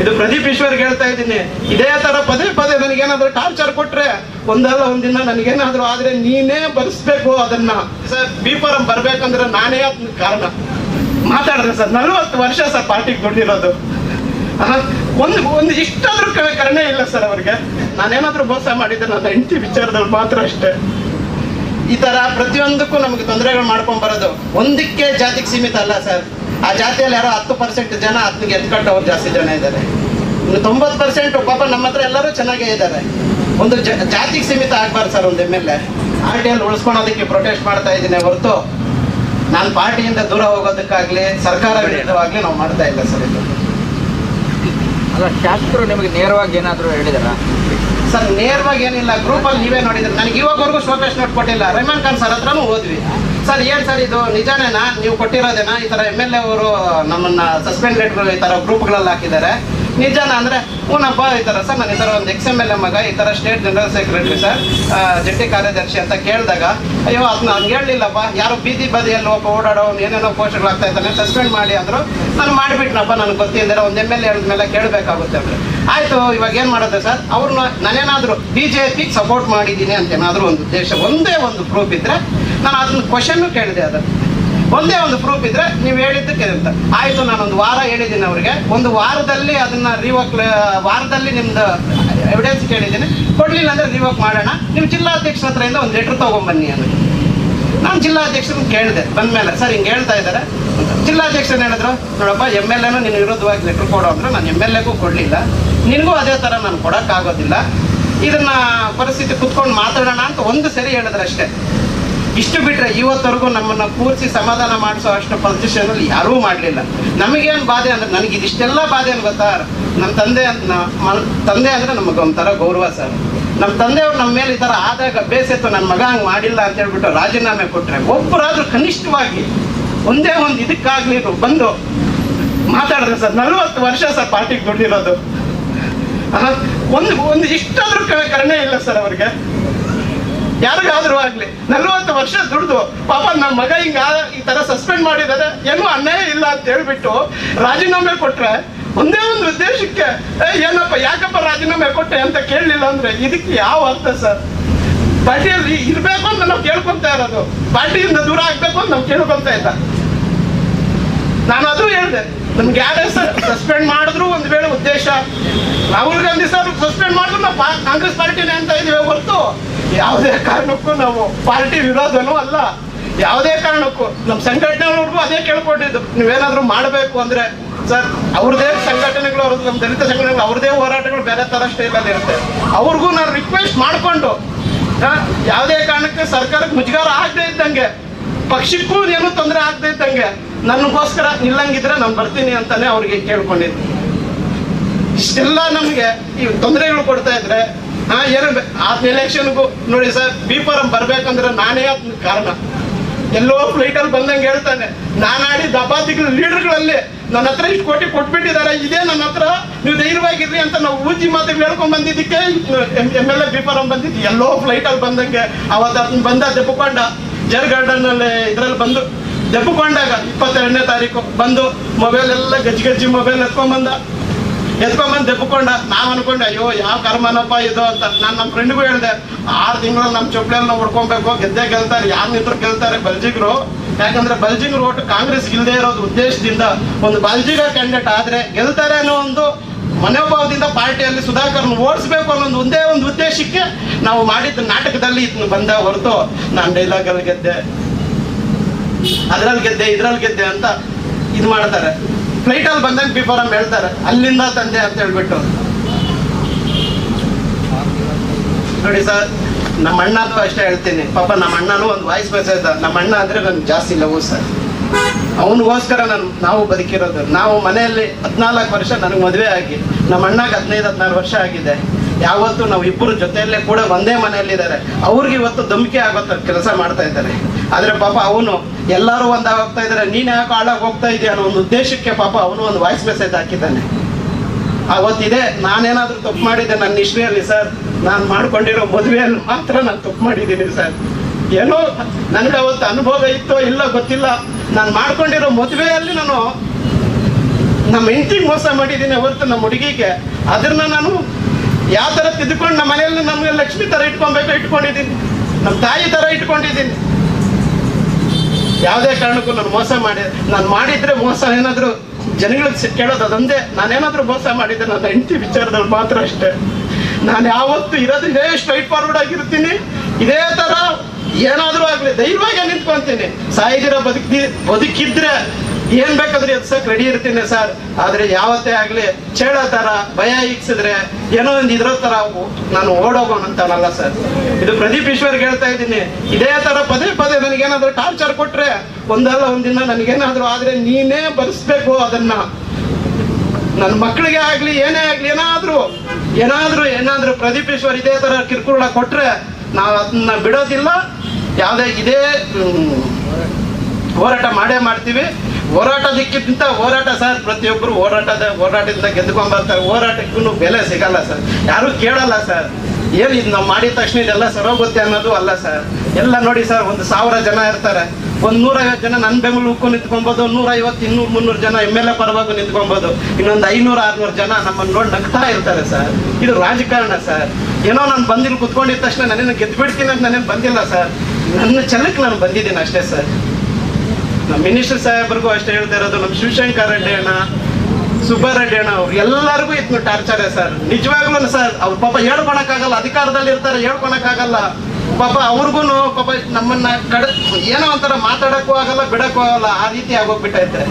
ಇದು ಪ್ರದೀಪ್ ಈಶ್ವರ್ ಹೇಳ್ತಾ ಇದ್ದೀನಿ. ಇದೇ ತರ ಪದೇ ಪದೇ ನನಗೇನಾದ್ರೂ ಟಾರ್ಚರ್ ಕೊಟ್ರೆ ಒಂದಲ್ಲ ಒಂದಿನ ನನಗೇನಾದ್ರೂ ಆದ್ರೆ ನೀನೇ ಬರೆಸ್ಬೇಕು ಅದನ್ನ. ಸರ್, ಬಿ ಫಾರಂ ಬರ್ಬೇಕಂದ್ರೆ ನಾನೇ ಕಾರಣ. ಮಾತಾಡಿದ್ರೆ ಸರ್, ನಲವತ್ತು ವರ್ಷ ಸರ್ ಪಾರ್ಟಿಗೆ ದುಡ್ಡಿರೋದು ಒಂದು ಒಂದು ಇಷ್ಟಾದ್ರೂ ಕರುಣೆ ಇಲ್ಲ ಸರ್ ಅವ್ರಿಗೆ. ನಾನೇನಾದ್ರೂ ಮೋಸ ಮಾಡಿದ್ದೆ ನನ್ನ ಹೆಂಡತಿ ವಿಚಾರದಲ್ಲಿ ಮಾತ್ರ ಅಷ್ಟೇ. ಈ ತರ ಪ್ರತಿಯೊಂದಕ್ಕೂ ನಮಗೆ ತೊಂದರೆಗಳು ಮಾಡ್ಕೊಂಡ್ ಬರೋದು. ಒಂದಕ್ಕೆ ಜಾತಿಗೆ ಸೀಮಿತ ಅಲ್ಲ ಸರ್. ಆ ಜಾತಿಯಲ್ಲಿ ಯಾರೋ ಹತ್ತು ಪರ್ಸೆಂಟ್ ಜನ ಹತ್ತಿಗೆ ಎತ್ಕಟ್ಟವ್ರು ಜಾಸ್ತಿ ಜನ ಇದ್ದಾರೆ. ಇನ್ನು ತೊಂಬತ್ತು ಪರ್ಸೆಂಟ್ ಪಾಪ ನಮ್ಮ ಹತ್ರ ಎಲ್ಲರೂ ಚೆನ್ನಾಗೇ ಇದ್ದಾರೆ. ಒಂದು ಜಾತಿಗೆ ಸೀಮಿತ ಆಗ್ಬಾರ್ದು ಸರ್ ಒಂದು M L A R T L ಉಳಿಸ್ಕೊಳೋದಕ್ಕೆ protest ಮಾಡ್ತಾ ಇದ್ದೀನಿ ಹೊರತು ನಾನು ಪಾರ್ಟಿಯಿಂದ ದೂರ ಹೋಗೋದಕ್ಕಾಗ್ಲಿ ಸರ್ಕಾರ ವಿರುದ್ಧವಾಗಲಿ ನಾವು ಮಾಡ್ತಾ ಇಲ್ಲ ಸರ್ ಇದು. ಅಲ್ಲ ಶಾಸಕರು ನಿಮಗೆ ನೇರವಾಗಿ ಏನಾದರೂ ಹೇಳಿದಾರ? ಸರ್ ನೇರವಾಗಿ ಏನಿಲ್ಲ ಗ್ರೂಪಲ್ಲಿ ನೀವೇ ನೋಡಿದ್ರೆ. ನನಗೆ ಇವಾಗವರೆಗೂ ಶೋಕೇಶ್ ನೋಟ್ ಕೊಟ್ಟಿಲ್ಲ ರೆಹಮಾನ್ ಖಾನ್ ಸರ್ ಹತ್ರನೂ ಹೋದ್ವಿ. ಸರ್, ಏನ್ ಸರ್ ಇದು? ನಿಜಾನೇನಾ? ನೀವು ಕೊಟ್ಟಿರೋದೇನಾ? ಈ ತರ ಎಂ ಎಲ್ ಎ ಅವರು ನಮ್ಮನ್ನ ಸಸ್ಪೆಂಡ್ ಲೆಟರ್ ಈ ತರ ಗ್ರೂಪ್ಗಳಲ್ಲಿ ಹಾಕಿದ್ದಾರೆ. ನಿಜಾನ ಅಂದ್ರೆ ಹ್ಞೂನಪ್ಪ ಈ ತರ ಸರ್ ನಾನು ಈ ತರ ಒಂದು ಎಕ್ಸ್ ಎಂ ಎಲ್ ಎ ಮಗ, ಈ ಥರ ಸ್ಟೇಟ್ ಜನರಲ್ ಸೆಕ್ರೆಟರಿ ಸರ್ ಜಂಟಿ ಕಾರ್ಯದರ್ಶಿ ಅಂತ ಕೇಳಿದಾಗ, ಅಯ್ಯೋ ಅದನ್ನ ಹಂಗೆ ಹೇಳಲಿಲ್ಲಪ್ಪ, ಯಾರೋ ಬೀದಿ ಬದಿಯಲ್ಲಿ ಒಬ್ಬ ಓಡಾಡೋ ಏನೇನೋ ಪೋಸ್ಟ್ಗಳಾಗ್ತಾ ಇದ್ದಾನೆ ಸಸ್ಪೆಂಡ್ ಮಾಡಿ ಅಂದರು, ನಾನು ಮಾಡಿಬಿಟ್ನಪ್ಪ, ನನಗೆ ಗೊತ್ತಿಲ್ಲದೆ ಒಂದು ಎಂ ಎಲ್ ಎ ಮೇಲೆ ಕೇಳಬೇಕಾಗುತ್ತೆ ಅಂದ್ರೆ ಆಯ್ತು, ಇವಾಗ ಏನು ಮಾಡುತ್ತೆ ಸರ್ ಅವ್ರನ್ನ ನಾನೇನಾದರೂ ಬಿ ಜೆ ಪಿಗೆ ಸಪೋರ್ಟ್ ಮಾಡಿದ್ದೀನಿ ಅಂತ ಏನಾದರೂ ಒಂದು ಉದ್ದೇಶ, ಒಂದೇ ಒಂದು ಪ್ರೂಫ್ ಇದ್ರೆ, ನಾನು ಅದನ್ನ ಕ್ವಶನ್ ಕೇಳಿದೆ ಅದು ಒಂದೇ ಒಂದು ಪ್ರೂಫ್ ಇದ್ರೆ ನೀವು ಹೇಳಿದ್ದಕ್ಕೆ ಅಂತ ಆಯ್ತು, ನಾನೊಂದು ವಾರ ಹೇಳಿದ್ದೀನಿ ಅವ್ರಿಗೆ. ಒಂದು ವಾರದಲ್ಲಿ ಅದನ್ನ ರಿವೋಕ್ ವಾರದಲ್ಲಿ ನಿಮ್ದು ಎವಿಡೆನ್ಸ್ ಕೇಳಿದ್ದೀನಿ. ಕೊಡ್ಲಿಲ್ಲ ಅಂದ್ರೆ ರಿವೋಕ್ ಮಾಡೋಣ. ನೀವು ಜಿಲ್ಲಾಧ್ಯಕ್ಷರ ಹತ್ರದಿಂದ ಒಂದು ಲೆಟರ್ ತಗೊಂಬನ್ನಿ ಅಂತ. ನಾನು ಜಿಲ್ಲಾಧ್ಯಕ್ಷರನ್ನ ಕೇಳಿದೆ. ಬಂದ್ಮೇಲೆ, ಸರ್, ಹಿಂಗೆ ಹೇಳ್ತಾ ಇದ್ದಾರೆ. ಜಿಲ್ಲಾಧ್ಯಕ್ಷರು ಹೇಳಿದ್ರು, ನೋಡಪ್ಪ ಎಂ ಎಲ್ ಎನು ನಿನ್ನ ವಿರುದ್ಧವಾಗಿ ಲೆಟರ್ ಕೊಡೋ ಅಂದ್ರೆ. ನಾನು ಎಂ ಎಲ್ ಎಗೂ ಕೊಡಲಿಲ್ಲ. ನಿನಗೂ ಅದೇ ಥರ ನಾನು ಕೊಡೋಕ್ಕಾಗೋದಿಲ್ಲ. ಇದನ್ನ ಪರಿಸ್ಥಿತಿ ಕುತ್ಕೊಂಡು ಮಾತಾಡೋಣ ಅಂತ ಒಂದು ಸರಿ ಹೇಳಿದ್ರೆ ಅಷ್ಟೇ. ಇಷ್ಟು ಬಿಟ್ರೆ ಇವತ್ತವರೆಗೂ ನಮ್ಮನ್ನ ಕೂರಿಸಿ ಸಮಾಧಾನ ಮಾಡಿಸೋ ಅಷ್ಟು ಪೊಸಿಷನಲ್ಲಿ ಯಾರೂ ಮಾಡಲಿಲ್ಲ. ನಮಗೇನು ಬಾಧೆ ಅಂದ್ರೆ ನನಗೆ ಇದಿಷ್ಟೆಲ್ಲ ಬಾಧೆ ಅಂತ ಗೊತ್ತಾ? ನಮ್ಮ ತಂದೆ ಅಂತ ತಂದೆ ಅಂದ್ರೆ ನಮಗೆ ಒಂಥರ ಗೌರವ ಸರ್. ನಮ್ಮ ತಂದೆಯವ್ರು ನಮ್ಮ ಮೇಲೆ ಈ ಥರ ಆದಾಗ ಬೇಸತ್ತು ನನ್ನ ಮಗ ಹಂಗೆ ಮಾಡಿಲ್ಲ ಅಂತ ಹೇಳ್ಬಿಟ್ಟು ರಾಜೀನಾಮೆ ಕೊಟ್ಟರೆ ಒಬ್ಬರಾದ್ರೂ ಕನಿಷ್ಠವಾಗಿ ಒಂದೇ ಒಂದು ಇದಕ್ಕಾಗಲಿ ಬಂದು ಮಾತಾಡಿದ್ರೆ ಸರ್, ನಲವತ್ತು ವರ್ಷ ಸರ್ ಪಾರ್ಟಿಗೆ ದುಡ್ಡಿರೋದು. ಒಂದು ಒಂದು ಇಷ್ಟಾದ್ರೂ ಕ- ಕರುಣೆ ಇಲ್ಲ ಸರ್ ಅವ್ರಿಗೆ. ಯಾರಿಗಾದ್ರೂ ಆಗ್ಲಿ, ನಲ್ವತ್ತು ವರ್ಷ ದುಡ್ದು, ಪಾಪ ನಮ್ಮ ಮಗ ಹಿಂಗ ಈ ತರ ಸಸ್ಪೆಂಡ್ ಮಾಡಿದಾರೆ ಏನು ಅನ್ಯಾಯ ಇಲ್ಲ ಅಂತ ಹೇಳ್ಬಿಟ್ಟು ರಾಜೀನಾಮೆ ಕೊಟ್ರೆ ಒಂದೇ ಒಂದು ಉದ್ದೇಶಕ್ಕೆ ಏನಪ್ಪ, ಯಾಕಪ್ಪ ರಾಜೀನಾಮೆ ಕೊಟ್ಟೆ ಅಂತ ಕೇಳಲಿಲ್ಲ ಅಂದ್ರೆ ಇದಕ್ಕೆ ಯಾವ ಅರ್ಥ ಸರ್? ಪಾರ್ಟಿಯಲ್ಲಿ ಇರ್ಬೇಕು ಅಂತ ನಾವು ಕೇಳ್ಕೊಂತ ಇರೋದು, ಪಾರ್ಟಿಯಿಂದ ದೂರ ಆಗ್ಬೇಕು ಅಂತ ನಾವು ಕೇಳ್ಕೊಂತ ಇಲ್ಲ ನಾನು ಅದು ಹೇಳಿದೆ, ನಮ್ಗೆ ಯಾರೇ ಸರ್ ಸಸ್ಪೆಂಡ್ ಮಾಡಿದ್ರು ಒಂದು ವೇಳೆ ಉದ್ದೇಶ, ರಾಹುಲ್ ಗಾಂಧಿ ಸರ್ ಸಸ್ಪೆಂಡ್ ಮಾಡಿದ್ರು ನಾವು ಕಾಂಗ್ರೆಸ್ ಪಾರ್ಟಿನೇ ಅಂತ ಇದೀವಿ ಹೊರತು ಯಾವುದೇ ಕಾರಣಕ್ಕೂ ನಾವು ಪಾರ್ಟಿ ವಿರೋಧನೂ ಅಲ್ಲ. ಯಾವುದೇ ಕಾರಣಕ್ಕೂ. ನಮ್ಮ ಸಂಘಟನೆಗಳವ್ರಿಗೂ ಅದೇ ಕೇಳ್ಕೊಂಡಿದ್ದು. ನೀವೇನಾದ್ರೂ ಮಾಡಬೇಕು ಅಂದ್ರೆ, ಸರ್, ಅವ್ರದೇ ಸಂಘಟನೆಗಳು, ಅವ್ರದ್ದು ನಮ್ಮ ದಲಿತ ಸಂಘಟನೆಗಳು, ಅವ್ರದೇ ಹೋರಾಟಗಳು ಬೇರೆ ತರ ಸ್ಟೈಲಲ್ಲಿ ಇರುತ್ತೆ. ಅವ್ರಿಗೂ ನಾನು ರಿಕ್ವೆಸ್ಟ್ ಮಾಡಿಕೊಂಡು ಯಾವುದೇ ಕಾರಣಕ್ಕೆ ಸರ್ಕಾರಕ್ಕೆ ಮುಜುಗಾರ ಆಗದೆ ಇದ್ದಂಗೆ, ಪಕ್ಷಕ್ಕೂ ಏನೂ ತೊಂದರೆ ಆಗದೆ ಇದ್ದಂಗೆ, ನನಗೋಸ್ಕರ ನಿಲ್ಲಂಗಿದ್ರೆ ನಾನು ಬರ್ತೀನಿ ಅಂತಾನೆ ಅವ್ರಿಗೆ ಕೇಳ್ಕೊಂಡಿದ್ದೆ. ಇಷ್ಟೆಲ್ಲ ನಮಗೆ ಈ ತೊಂದರೆಗಳು ಕೊಡ್ತಾ ಇದ್ರೆ ಹಾ, ಏನು ಆ ಎಲೆಕ್ಷನ್ಗೂ ನೋಡಿ ಸರ್ ಬಿ ಫಾರಂ ಬರ್ಬೇಕಂದ್ರೆ ನಾನೇ ಅದ್ನ ಕಾರಣ. ಎಲ್ಲೋ ಫ್ಲೈಟಲ್ಲಿ ಬಂದಂಗೆ ಹೇಳ್ತಾನೆ, ನಾನು ಆಡಿದ ಅಪಾದಿಗಳ ಲೀಡರ್ಗಳಲ್ಲಿ ನನ್ನ ಹತ್ರ ಇಷ್ಟು ಕೋಟಿ ಕೊಟ್ಬಿಟ್ಟಿದ್ದಾರೆ, ಇದೇ ನನ್ನ ಹತ್ರ ನೀವು ಧೈರ್ಯವಾಗಿರ್ರಿ ಅಂತ ನಾವು ಊಜಿ ಮಾತು ಹೇಳ್ಕೊಂಡ್ ಬಂದಿದ್ದಕ್ಕೆ M L A B form ಬಂದಿದ್ದು, ಎಲ್ಲೋ ಫ್ಲೈಟಲ್ಲಿ ಬಂದಂಗೆ ಅವತ್ತು ಬಂದ ದೆಬ್ಬಕೊಂಡ ಜರ್ ಗಾರ್ಡನ್ ಅಲ್ಲಿ ಇದ್ರಲ್ಲಿ ಬಂದು ದೆಬ್ಬಕೊಂಡಾಗ ಇಪ್ಪತ್ತೆರಡನೇ ತಾರೀಕು ಬಂದು ಮೊಬೈಲ್ ಎಲ್ಲ ಗಜ್ಜಿ ಗಜ್ಜಿ ಮೊಬೈಲ್ ಎತ್ಕೊಂಡ್ ಬಂದ. ಎತ್ಕೊಂಬಂದು ದೆಬ್ಬಕೊಂಡ ನಾವ್ ಅನ್ಕೊಂಡೆ, ಅಯ್ಯೋ, ಯಾವ ಕರ್ಮನಪ್ಪ ಇದು? ಅಂತ ನಾನು ನಮ್ಮ ಫ್ರೆಂಡ್ಗೂ ಹೇಳಿದೆ, ಆರು ತಿಂಗಳಲ್ಲಿ ನಮ್ಮ ಚೊಪ್ಲೆಯಲ್ಲಿ ನಾವು ಹೊಡ್ಕೊಬೇಕು, ಗೆದ್ದೇ ಗೆಲ್ತಾರೆ, ಯಾರು ನಿಂತರು ಗೆಲ್ತಾರೆ ಬಲ್ಜಿಗರು. ಯಾಕಂದ್ರೆ ಬಲ್ಜಿಗರು ಒಟ್ಟು ಕಾಂಗ್ರೆಸ್ ಇಲ್ಲದೆ ಇರೋದು ಉದ್ದೇಶದಿಂದ ಒಂದು ಬಲ್ಜಿಗ ಕ್ಯಾಂಡಿಡೇಟ್ ಆದ್ರೆ ಗೆಲ್ತಾರೆ ಅನ್ನೋ ಒಂದು ಮನೋಭಾವದಿಂದ ಪಾರ್ಟಿಯಲ್ಲಿ ಸುಧಾಕರ್ನ ಓಡಿಸ್ಬೇಕು ಅನ್ನೋ ಒಂದು ಒಂದೇ ಒಂದು ಉದ್ದೇಶಕ್ಕೆ ನಾವು ಮಾಡಿದ್ದ ನಾಟಕದಲ್ಲಿ ಇದನ್ನು ಬಂದ ಹೊರತು ನಾನು ಡೈಲಾಗಲ್ಲಿ ಗೆದ್ದೆ, ಅದ್ರಲ್ಲಿ ಗೆದ್ದೆ, ಇದ್ರಲ್ಲಿ ಗೆದ್ದೆ ಅಂತ ಇದು ಮಾಡ್ತಾರೆ. ಫ್ಲೈಟ್ ಅಲ್ಲಿ ಬಂದಾಗ ಬಿಫೋರ್ ಅಮ್ ಹೇಳ್ತಾರೆ, ಅಲ್ಲಿಂದ ತಂದೆ ಅಂತ ಹೇಳ್ಬಿಟ್ಟು. ನೋಡಿ ಸರ್ ನಮ್ಮ ಅಣ್ಣನೂ ಅಷ್ಟೇ ಹೇಳ್ತೀನಿ. ಪಾಪ ನಮ್ಮ ಅಣ್ಣನೂ ಒಂದು ವಾಯ್ಸ್ ಮೆಸೇಜ್ ನಮ್ಮ ಅಣ್ಣ ಅಂದ್ರೆ ನನ್ಗೆ ಜಾಸ್ತಿ ಲವ್ ಸರ್. ಅವನಿಗೋಸ್ಕರ ನಾನು, ನಾವು ಬದುಕಿರೋದು. ನಾವು ಮನೆಯಲ್ಲಿ ಹದಿನಾಲ್ಕು ವರ್ಷ ನನಗೆ ಮದುವೆ ಆಗಿ. ನಮ್ಮ ಅಣ್ಣಗೆ ಹದಿನೈದು ಹದಿನಾರು ವರ್ಷ ಆಗಿದೆ. ಯಾವತ್ತು ನಾವು ಇಬ್ಬರು ಜೊತೆಯಲ್ಲೇ ಕೂಡ ಒಂದೇ ಮನೆಯಲ್ಲಿದ್ದಾರೆ. ಅವ್ರಿಗೆ ಇವತ್ತು ಧಮಕಿ ಆಗುತ್ತೆ ಕೆಲಸ ಮಾಡ್ತಾ ಇದ್ದಾರೆ. ಆದ್ರೆ ಪಾಪ ಅವನು ಎಲ್ಲರೂ ಒಂದಾಗ ಹೋಗ್ತಾ ಇದ್ದಾರೆ. ನೀನ್ ಯಾಕೆ ಹಾಳಾಗಿ ಹೋಗ್ತಾ ಇದೆಯಾ ಅನ್ನೋ ಒಂದು ಉದ್ದೇಶಕ್ಕೆ ಪಾಪ ಅವನು ಒಂದು ವಾಯ್ಸ್ ಮೆಸೇಜ್ ಹಾಕಿದ್ದಾನೆ. ಅವತ್ತಿದೆ, ನಾನೇನಾದರೂ ತಪ್ಪು ಮಾಡಿದ್ದೆ ನನ್ನ ಹಿಸ್ಟ್ರಿಯಲ್ಲಿ ಸರ್ ನಾನು ಮಾಡ್ಕೊಂಡಿರೋ ಮದುವೆಯಲ್ಲಿ ಮಾತ್ರ ನಾನು ತಪ್ಪು ಮಾಡಿದ್ದೀನಿ ಸರ್ ಏನೋ, ನನಗೆ ಅವತ್ತು ಅನುಭವ ಇತ್ತೋ ಇಲ್ಲ ಗೊತ್ತಿಲ್ಲ. ನಾನು ಮಾಡ್ಕೊಂಡಿರೋ ಮದುವೆಯಲ್ಲಿ ನಾನು ನಮ್ಮ ಹೆಂಡತಿ ಮೋಸ ಮಾಡಿದ್ದೀನಿ ಹೊರತು ನಮ್ಮ ಹುಡುಗಿಗೆ. ಅದನ್ನ ನಾನು ಯಾವ ಥರ ತಿದ್ದುಕೊಂಡು ನಮ್ಮ ಮನೆಯಲ್ಲಿ ನಮ್ಗೆ ಲಕ್ಷ್ಮಿ ಥರ ಇಟ್ಕೊಬೇಕು ಇಟ್ಕೊಂಡಿದ್ದೀನಿ. ನಮ್ಮ ತಾಯಿ ಥರ ಇಟ್ಕೊಂಡಿದ್ದೀನಿ. ಯಾವುದೇ ಕಾರಣಕ್ಕೂ ನಾನು ಮೋಸ ಮಾಡಿ, ನಾನು ಮಾಡಿದ್ರೆ ಮೋಸ ಏನಾದರೂ ಜನಗಳಿಗೆ ಕೇಳೋದು ಅದೊಂದೇ. ನಾನೇನಾದರೂ ಮೋಸ ಮಾಡಿದ್ದೆ ನನ್ನ ಹೆಂಡತಿ ವಿಚಾರದಲ್ಲಿ ಮಾತ್ರ ಅಷ್ಟೇ. ನಾನು ಯಾವತ್ತು ಇರೋದು ಇದೇ ಸ್ಟ್ರೈಟ್ ಫಾರ್ವರ್ಡ್ ಆಗಿರ್ತೀನಿ. ಇದೇ ಥರ ಏನಾದರೂ ಆಗಲಿ, ಧೈರ್ಯವಾಗಿ ನಿಂತ್ಕೊಂತೀನಿ. ಸಾಯಿದಿರ ಬದುಕಿ ಬದುಕಿದ್ರೆ ಏನ್ ಬೇಕಾದ್ರೆ ಎದ್ಸಕ್ ರೆಡಿ ಇರ್ತೀನಿ ಸರ್ ಆದ್ರೆ ಯಾವತ್ತೇ ಆಗ್ಲಿ ಚೇಳ ತರ ಭಯ ಇಕ್ಸಿದ್ರೆ ಏನೋ ಒಂದ್ ಇದ್ರ ತರ ನಾನು ಓಡೋಗೋಣಂತಾನಲ್ಲ ಸರ್ ಇದು ಪ್ರದೀಪ್ ಈಶ್ವರ್ಗೆ ಹೇಳ್ತಾ ಇದ್ದೀನಿ. ಇದೇ ತರ ಪದೇ ಪದೇ ನನಗೇನಾದ್ರೂ ಟಾರ್ಚರ್ ಕೊಟ್ರೆ ಒಂದಲ್ಲ ಒಂದಿನ ನನಗೇನಾದ್ರೂ ಆದ್ರೆ ನೀನೇ ಬರ್ಸ್ಬೇಕು ಅದನ್ನ. ನನ್ನ ಮಕ್ಕಳಿಗೆ ಆಗ್ಲಿ, ಏನೇ ಆಗ್ಲಿ, ಏನಾದ್ರೂ ಏನಾದ್ರೂ ಏನಾದ್ರೂ ಪ್ರದೀಪ್ ಈಶ್ವರ್ ಇದೇ ತರ ಕಿರುಕುಳ ಕೊಟ್ರೆ ನಾವು ಅದನ್ನ ಬಿಡೋದಿಲ್ಲ. ಯಾವುದೇ ಇದೇ ಹೋರಾಟ ಮಾಡೇ ಮಾಡ್ತೀವಿ. ಹೋರಾಟದಕ್ಕಿಂತ ಹೋರಾಟ ಸರ್. ಪ್ರತಿಯೊಬ್ಬರು ಹೋರಾಟದ ಹೋರಾಟದಿಂದ ಗೆದ್ಕೊಂಬರ್ತಾರೆ ಬರ್ತಾರೆ. ಹೋರಾಟಕ್ಕೂ ಬೆಲೆ ಸಿಗಲ್ಲ ಸರ್. ಯಾರು ಕೇಳಲ್ಲ ಸರ್. ಏನು ಇದು ನಾವು ಮಾಡಿದ ತಕ್ಷಣ ಇದೆಲ್ಲ ಸರೋಗುತ್ತೆ ಅನ್ನೋದು ಅಲ್ಲ ಸರ್. ಎಲ್ಲ ನೋಡಿ ಸರ್, ಒಂದು ಸಾವಿರ ಜನ ಇರ್ತಾರೆ. ಒಂದು ನೂರೈವತ್ತು ಜನ ನನ್ನ ಬೆಂಗಳೂರು ನಿಂತ್ಕೊಬೋದು. ನೂರೈವತ್ತು, ಇನ್ನೂರು ಮುನ್ನೂರು ಜನ ಎಂ ಎಲ್ ಎ ಪರವಾಗಿ ನಿಂತ್ಕೊಬೋದು. ಇನ್ನೊಂದು ಐನೂರು, ಆರ್ನೂರು ಜನ ನಮ್ಮನ್ನು ನೋಡಿ ನಗ್ತಾ ಇರ್ತಾರೆ ಸರ್. ಇದು ರಾಜಕಾರಣ ಸರ್. ಏನೋ ನಾನು ಬಂದಿಲ್ಲಿ ಕುತ್ಕೊಂಡಿದ್ದ ತಕ್ಷಣ ನನ್ನನ್ನು ಗೆದ್ಬಿಡ್ತೀನಿ ಅಂತ ನನಗೆ ಬಂದಿಲ್ಲ ಸರ್. ನನ್ನ ಛಲಕ್ಕೆ ನಾನು ಬಂದಿದ್ದೀನಿ ಅಷ್ಟೇ ಸರ್. ನಮ್ಮ ಮಿನಿಸ್ಟರ್ ಸಾಹೇಬ್ರಿಗೂ ಅಷ್ಟೇ ಹೇಳ್ತಾ ಇರೋದು, ನಮ್ಮ ಶಿವಶಂಕರ್ ರೆಡ್ಡಿ ಅಣ್ಣ ಸುಬ್ಬಾರೆಡ್ಡಿ ಅಣ್ಣ, ಅವ್ರು ಎಲ್ಲರಿಗೂ ಇತ್ತು ಟಾರ್ಚರ್ ಸರ್ ನಿಜವಾಗ್ಲೂ ಸರ್ ಅವ್ರು ಪಾಪ ಹೇಳ್ಕೊಳಕ್ಕಾಗಲ್ಲ ಅಧಿಕಾರದಲ್ಲಿ ಇರ್ತಾರೆ ಹೇಳ್ಕೊಳಕ್ಕಾಗಲ್ಲ ಪಾಪ ಅವ್ರಿಗೂ ಪಾಪ ನಮ್ಮನ್ನ ಕಡ ಏನೋ ಒಂಥರ ಮಾತಾಡಕ್ಕೂ ಆಗಲ್ಲ, ಬಿಡಕ್ಕೂ ಆಗಲ್ಲ, ಆ ರೀತಿ ಆಗೋಗ್ಬಿಟ್ಟೈತೆ.